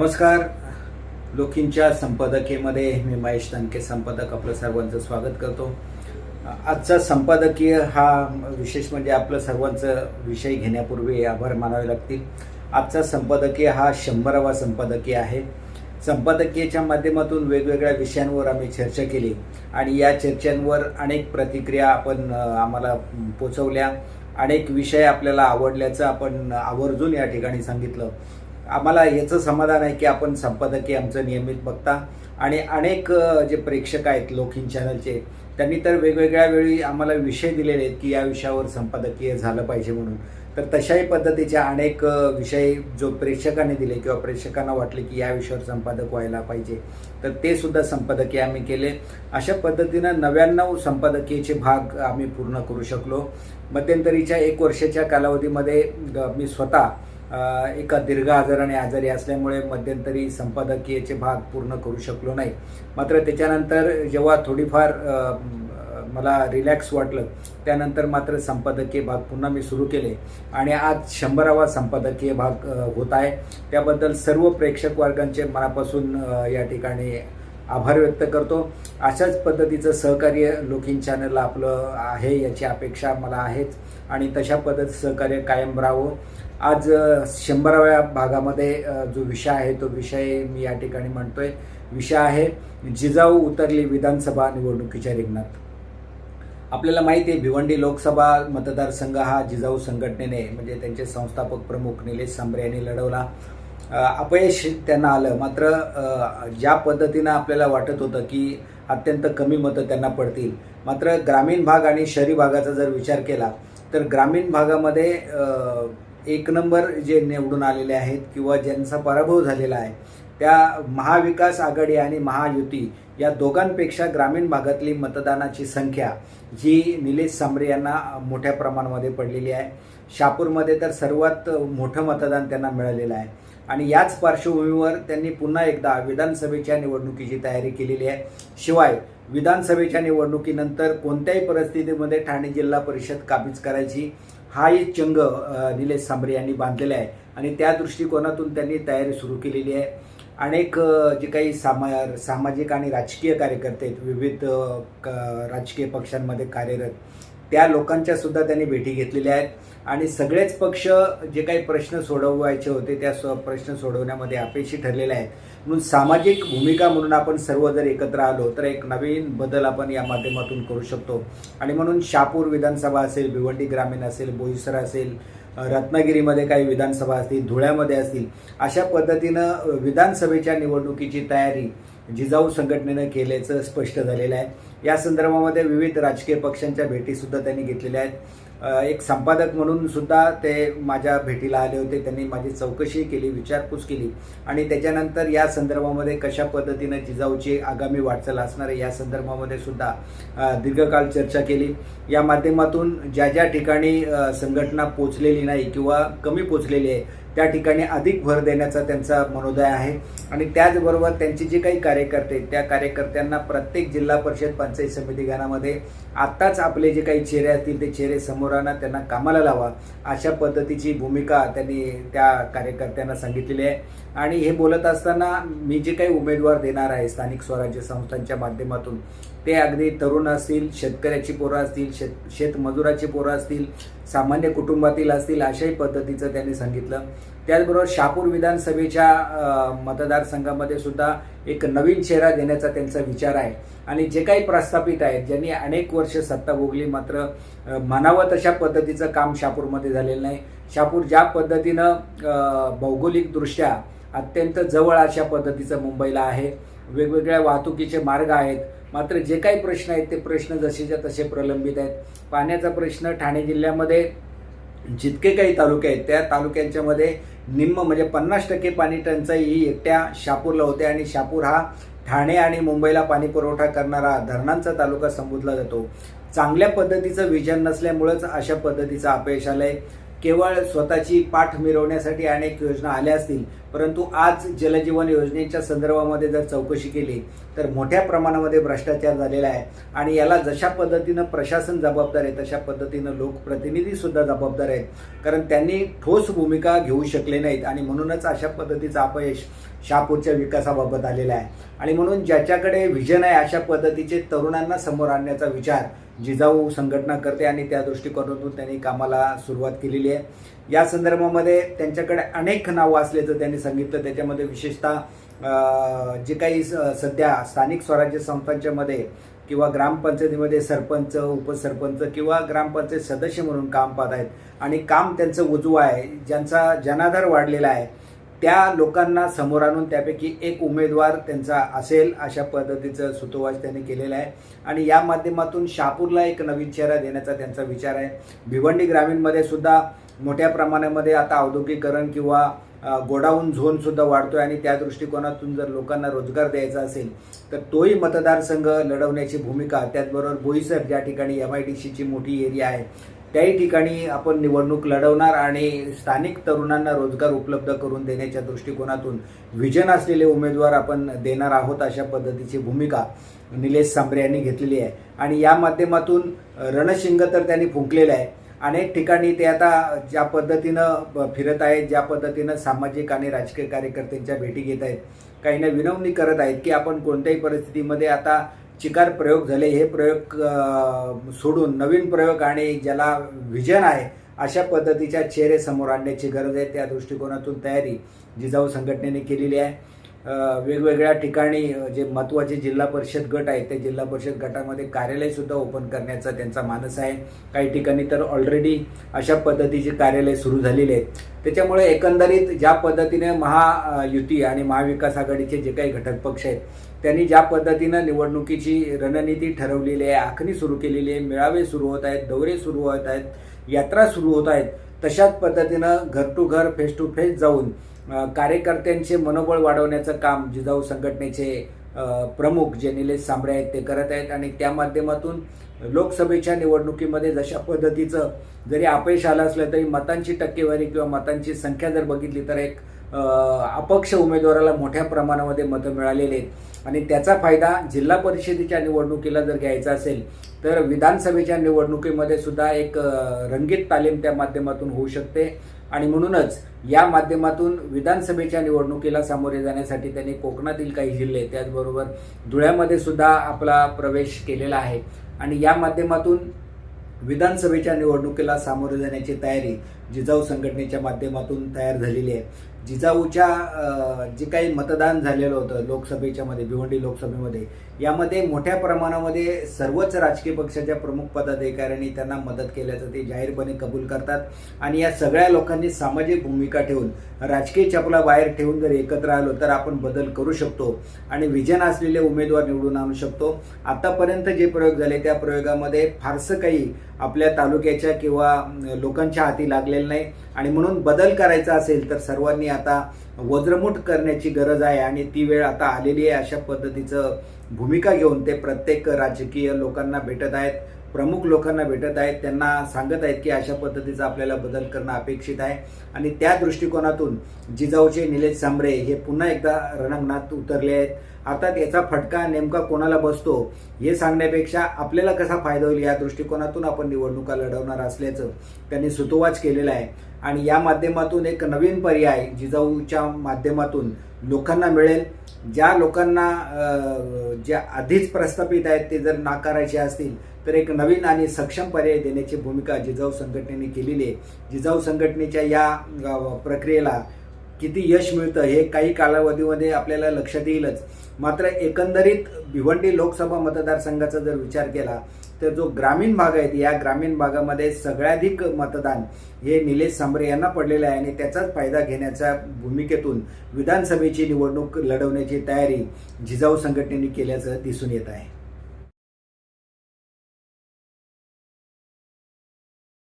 नमस्कार. लोकींच्या संपादकीयमध्ये मी महेश तनके संपादक आपलं सर्वांचं स्वागत करतो. आजचा संपादकीय हा विशेष म्हणजे आपलं सर्वांचं विषय घेण्यापूर्वी आभार मानावे लागतील. आजचा संपादकीय हा शंभरावा संपादकीय आहे. संपादकीयच्या माध्यमातून वेगवेगळ्या विषयांवर आम्ही चर्चा केली आणि या चर्चांवर अनेक प्रतिक्रिया आपण आम्हाला पोचवल्या. अनेक विषय आपल्याला आवडल्याचं आपण आवर्जून या ठिकाणी सांगितलं. आम्हाला याचं समाधान आहे की आपण संपादकीय आमचं नियमित बघता. आणि अनेक जे प्रेक्षक आहेत लोखीन चॅनलचे त्यांनी तर वेगवेगळ्या वेळी आम्हाला विषय दिलेले आहेत की या विषयावर संपादकीय झालं पाहिजे म्हणून. तर तशाही पद्धतीचे अनेक विषय जो प्रेक्षकांनी दिले किंवा प्रेक्षकांना वाटले की या विषयावर संपादक व्हायला पाहिजे तर ते सुद्धा संपादकीय आम्ही केले. अशा पद्धतीनं नव्याण्णव संपादकीयचे भाग आम्ही पूर्ण करू शकलो. मध्यंतरीच्या एक वर्षाच्या कालावधीमध्ये मी स्वतः एका दीर्घ आजाराने आजारी असल्यामुळे मध्यंतरी संपादकीयचे भाग पूर्ण करू शकलो नाही. मात्र त्याच्यानंतर जेव्हा थोडीफार मला रिलॅक्स वाटलं त्यानंतर मात्र संपादकीय भाग पुन्हा मी सुरू केले. आणि आज शंभरावा संपादकीय भाग होत आहे. त्याबद्दल सर्व प्रेक्षक वर्गांचे मनापासून या ठिकाणी आभार व्यक्त करतो. अशाच पद्धतीचं सहकार्य लोकिंग चॅनलला आपलं आहे याची अपेक्षा मला आहेच. आणि तशा पद्धतीचं सहकार्य कायम राहावं. आज शंभराव्या भागामध्ये जो विषय आहे तो विषय मी या ठिकाणी म्हणतोय विषय आहे जिजाऊ उतरली विधानसभा निवडणुकीच्या रिंगणात. आपल्याला माहिती आहे भिवंडी लोकसभा मतदारसंघ हा जिजाऊ संघटनेने म्हणजे त्यांचे संस्थापक प्रमुख निलेश सांबरे यांनी लढवला. अपयश त्यांना आलं. मात्र ज्या पद्धतीनं आपल्याला वाटत होतं की अत्यंत कमी मतं त्यांना पडतील मात्र ग्रामीण भाग आणि शहरी भागाचा जर विचार केला तर ग्रामीण भागामध्ये एक नंबर जे निवडून आलेले आहेत किंवा ज्यांचा पराभव झालेला आहे त्या महाविकास आघाडी आणि महायुती या दोघांपेक्षा ग्रामीण भागातली मतदानाची संख्या ही निलेश सांबरे यांना मोठ्या प्रमाणामध्ये पडलेली आहे. शापूरमध्ये तर सर्वात मोठं मतदान त्यांना मिळालेलं आहे. आणि याच पार्श्वभूमीवर त्यांनी पुन्हा एकदा विधानसभेच्या निवडणुकीची तयारी केलेली आहे. शिवाय विधानसभेच्या निवडणुकीनंतर कोणत्याही परिस्थितीमध्ये ठाणे जिल्हा परिषद काबीज करायची हा एक चंग निलेश सांबरे यांनी बांधलेला आहे. आणि त्या दृष्टिकोनातून त्यांनी तयारी सुरू केलेली आहे. अनेक जे काही सामा सामाजिक आणि राजकीय कार्यकर्ते आहेत विविध क- राजकीय पक्षांमध्ये कार्यरत त्या लोकांच्या सुद्धा त्यांनी भेटी घेतलेल्या आहेत. आणि सगळेच पक्ष जे काही प्रश्न सोडवायचे होते त्या प्रश्न सोडवण्यामध्ये अपयशी ठरलेले आहेत. म्हणून सामाजिक भूमिका म्हणून आपण सर्व जर एकत्र आलो तर एक नवीन बदल आपण या माध्यमातून करू शकतो. आणि म्हणून शापूर विधानसभा असेल भिवंडी ग्रामीण असेल बोईसर असेल रत्नागिरीमध्ये काही विधानसभा असतील धुळ्यामध्ये असतील अशा पद्धतीनं विधानसभेच्या निवडणुकीची तयारी जिजाऊ संघटनेनं केल्याचं स्पष्ट झालेलं आहे. या संदर्भामध्ये विविध राजकीय पक्षांच्या भेटीसुद्धा त्यांनी घेतलेल्या आहेत. एक संपादक म्हणून सुद्धा ते माझ्या भेटीला आले होते. त्यांनी माझी चौकशी केली विचारपूस केली. आणि त्याच्यानंतर या संदर्भामध्ये कशा पद्धतीनं जिजाऊची आगामी वाटचाल असणार आहे या संदर्भामध्ये सुद्धा दीर्घकाळ चर्चा केली. या माध्यमातून ज्या ज्या ठिकाणी संघटना पोचलेली नाही किंवा कमी पोचलेली आहे त्या ठिकाणी अधिक भर देण्याचा त्यांचा मनोदय आहे. आणि त्याचबरोबर त्यांचे जे काही कार्यकर्ते त्या कार्यकर्त्यांना प्रत्येक जिल्हा परिषद पंचायत समिती गणामध्ये आत्ताच आपले जे काही चेहरे असतील ते चेहरे समोर आणा त्यांना कामाला लावा. अशा पद्धतीची भूमिका त्यांनी त्या कार्यकर्त्यांना सांगितलेली आहे. आणि हे बोलत असताना मी जे काही उमेदवार देणार आहे स्थानिक स्वराज्य संस्थांच्या माध्यमातून ते अगदी तरुण असतील शेतकऱ्याची पोरं असतील शेत शेतमजुराची पोरं असतील सामान्य कुटुंबातील असतील अशाही पद्धतीचं त्यांनी सांगितलं. त्याचबरोबर शापूर विधानसभेच्या मतदारसंघामध्ये सुद्धा एक नवीन चेहरा देण्याचा त्यांचा विचार आहे. आणि जे काही प्रस्थापित आहेत ज्यांनी अनेक वर्ष सत्ता भोगली मात्र म्हणावं तशा पद्धतीचं काम शापूरमध्ये झालेलं नाही. शापूर ज्या पद्धतीनं भौगोलिकदृष्ट्या अत्यंत जवळ अशा पद्धतीचं मुंबईला आहे. वेगवेगळ्या वाहतुकीचे मार्ग आहेत. मात्र जे काही प्रश्न आहेत ते प्रश्न जसेच्या तसे प्रलंबित आहेत. पाण्याचा प्रश्न ठाणे जिल्ह्यामध्ये जितके काही तालुके आहेत त्या तालुक्यांच्यामध्ये निम्म म्हणजे पन्नास टक्के पाणी टंचाई ही एकट्या शापूरला होते आणि शापूर हा ठाणे आणि मुंबईला पाणी पुरवठा करणारा धरणांचा तालुका संबोधला जातो. चांगल्या पद्धतीचं विजन नसल्यामुळंच अशा पद्धतीचं अपयश आलंय. केवळ स्वतःची पाठ मिरवण्यासाठी अनेक योजना आल्या असतील परंतु आज जलजीवन योजनेच्या संदर्भामध्ये जर चौकशी केली तर मोठ्या प्रमाणामध्ये भ्रष्टाचार झालेला आहे. आणि याला जशा पद्धतीनं प्रशासन जबाबदार आहे तशा पद्धतीनं लोकप्रतिनिधीसुद्धा जबाबदार आहेत. कारण त्यांनी ठोस भूमिका घेऊ शकले नाहीत आणि म्हणूनच अशा पद्धतीचं अपयश शहापूरच्या विकासाबाबत आलेला आहे. आणि म्हणून ज्याच्याकडे व्हिजन आहे अशा पद्धतीचे तरुणांना समोर आणण्याचा विचार जिजाऊ संघटना करते आणि त्या दृष्टिकोनातून त्यांनी कामाला सुरुवात केलेली आहे. या संदर्भामध्ये त्यांच्याकडे अनेक नावं असल्याचं त्यांनी सांगितलं. त्याच्यामध्ये विशेषतः जे काही स- सध्या स्थानिक स्वराज्य संस्थांच्यामध्ये किंवा ग्रामपंचायतीमध्ये सरपंच उपसरपंच किंवा ग्रामपंचायत सदस्य म्हणून काम पाहत आहेत. आणि काम त्यांचं उजवं आहे. ज्यांचा जनाधार वाढलेला आहे. त्या लोकांना समोर आणून त्यापैकी एक उमेदवार त्यांचा असेल अशा पद्धतीचं सुतोवाच त्यांनी केलेला आहे. आणि या माध्यमातून शहापूरला एक नवीन चेहरा देण्याचा त्यांचा विचार आहे. भिवंडी ग्रामीणमध्ये सुद्धा मोठ्या प्रमाणामध्ये आता औद्योगिकरण किंवा गोडाऊन झोनसुद्धा वाढतो वाढतोय आणि त्या दृष्टिकोनातून जर लोकांना रोजगार द्यायचा असेल तर तोही मतदारसंघ लढवण्याची भूमिका त्याचबरोबर बोईसर ज्या ठिकाणी एम आय डी सीची मोठी एरिया आहे त्याही ठिकाणी आपण निवडणूक लढवणार आणि स्थानिक तरुणांना रोजगार उपलब्ध करून देण्याच्या दृष्टिकोनातून विजन असलेले उमेदवार आपण देणार आहोत अशा पद्धतीची भूमिका निलेश सांबरे यांनी घेतलेली आहे. आणि या माध्यमातून रणशिंग तर त्यांनी फुंकलेलं आहे. अनेक ठिकाणी ते आता ज्या पद्धतीनं फिरत आहेत ज्या पद्धतीनं सामाजिक आणि राजकीय कार्यकर्त्यांच्या भेटी घेत आहेत काहींना विनवणी करत आहेत की आपण कोणत्याही परिस्थितीमध्ये आता चिकार प्रयोग झाले हे प्रयोग सोडून नवीन प्रयोग आणि ज्याला विजन आहे अशा पद्धतीच्या चेहरे समोर आणण्याची गरज आहे. त्या दृष्टिकोनातून तयारी जिजाऊ संघटनेने केलेली आहे. वेगवेगळ्या ठिकाणी जे महत्त्वाचे जिल्हा परिषद गट आहेत त्या जिल्हा परिषद गटामध्ये कार्यालयसुद्धा ओपन करण्याचा त्यांचा मानस आहे. काही ठिकाणी तर ऑलरेडी अशा पद्धतीची कार्यालय सुरू झालेली आहेत. त्याच्यामुळे एकंदरीत ज्या पद्धतीने महायुती आणि महाविकास आघाडीचे जे काही घटक पक्ष आहेत त्यांनी ज्या पद्धतीनं निवडणुकीची रणनीती ठरवलेली आहे आखणी सुरू केलेली आहे मेळावे सुरू होत आहेत दौरे सुरू होत आहेत यात्रा सुरू होत आहेत तशाच पद्धतीनं घर टू घर फेस टू फेस जाऊन कार्यकर्त्यांचे मनोबळ वाढवण्याचं काम जिजाऊ संघटनेचे प्रमुख जे निलेश सांबळे आहेत ते करत आहेत आणि त्या माध्यमातून लोकसभेच्या निवडणुकीमध्ये जशा पद्धतीचं जरी अपयश आलं असलं तरी मतांची टक्केवारी किंवा मतांची संख्या जर बघितली तर एक अपक्ष उमेदवाराला मोठ्या प्रमाणामध्ये मतं मिळालेले आहेत. आणि त्याचा फायदा जिल्हा परिषदेच्या निवडणुकीला जर घ्यायचा असेल तर विधानसभेच्या निवडणुकीमध्ये सुद्धा एक रंगीत तालीम त्या माध्यमातून होऊ शकते. आणि म्हणूनच या माध्यमातून विधानसभेच्या निवडणुकीला सामोरे जाण्यासाठी त्यांनी कोकणातील काही जिल्हे त्याचबरोबर धुळ्यामध्ये सुद्धा आपला प्रवेश केलेला आहे. आणि या माध्यमातून विधानसभेच्या निवडणुकीला सामोरे जाण्याची तयारी जिजाऊ संघटनेच्या माध्यमातून तयार झालेली आहे. जिजाऊच्या जे काही मतदान झालेलं होतं लोकसभेच्या मध्ये भिवंडी लोकसभेमध्ये यामध्ये मोठ्या प्रमाणामध्ये सर्वच राजकीय पक्षाच्या प्रमुख पदाधिकाऱ्यांनी त्यांना मदत केल्याचं ते जाहीरपणे कबूल करतात. आणि या सगळ्या लोकांनी सामाजिक भूमिका ठेवून राजकीय चपला बाहेर ठेवून जर एकत्र आलो तर आपण बदल करू शकतो आणि विजन असलेले उमेदवार निवडून आणू शकतो. आतापर्यंत जे प्रयोग झाले त्या प्रयोगामध्ये फारसं काही आपल्या तालुक्याच्या किंवा लोकांच्या हाती लागलेलं नाही. आणि म्हणून बदल करायचा असेल तर सर्वांनी आता वज्रमुठ करण्याची गरज आहे आणि ती वेळ आता आलेली आहे अशा पद्धतीचं भूमिका घेऊन ते प्रत्येक राजकीय लोकांना भेटत आहेत. प्रमुख लोकांना भेटत आहेत. त्यांना सांगत आहेत की अशा पद्धतीचा आपल्याला बदल करणं अपेक्षित आहे. आणि त्या दृष्टिकोनातून जिजाऊचे निलेश सांबरे हे पुन्हा एकदा रणांगणात उतरले आहेत. आता त्याचा फटका नेमका कोणाला बसतो हे सांगण्यापेक्षा आपल्याला कसा फायदा होईल या दृष्टिकोनातून आपण निवडणुका लढवणार असल्याचं त्यांनी सुतोवाच केलेला आहे. आणि या माध्यमातून एक नवीन पर्याय जिजाऊच्या माध्यमातून लोकांना मिळेल. ज्या लोकांना जे ज्या आधीच प्रस्थापित आहेत ते जर नाकारायचे असतील तर एक नवीन आणि सक्षम पर्याय देण्याची भूमिका जिजाऊ संघटनेने केलेली आहे. जिजाऊ संघटनेच्या या प्रक्रियेला किती यश मिळतं हे काही कालावधीमध्ये आपल्याला लक्षात येईलच. मात्र एकंदरीत भिवंडी लोकसभा मतदारसंघाचा जर विचार केला तर जो ग्रामीण भाग आहे या ग्रामीण भागामध्ये सगळ्याधिक मतदान हे निलेश सांबरे यांना पडलेलं आहे आणि त्याचाच फायदा घेण्याच्या भूमिकेतून विधानसभेची निवडणूक लढवण्याची तयारी जिजाऊ संघटनेने केल्याचं दिसून येत आहे.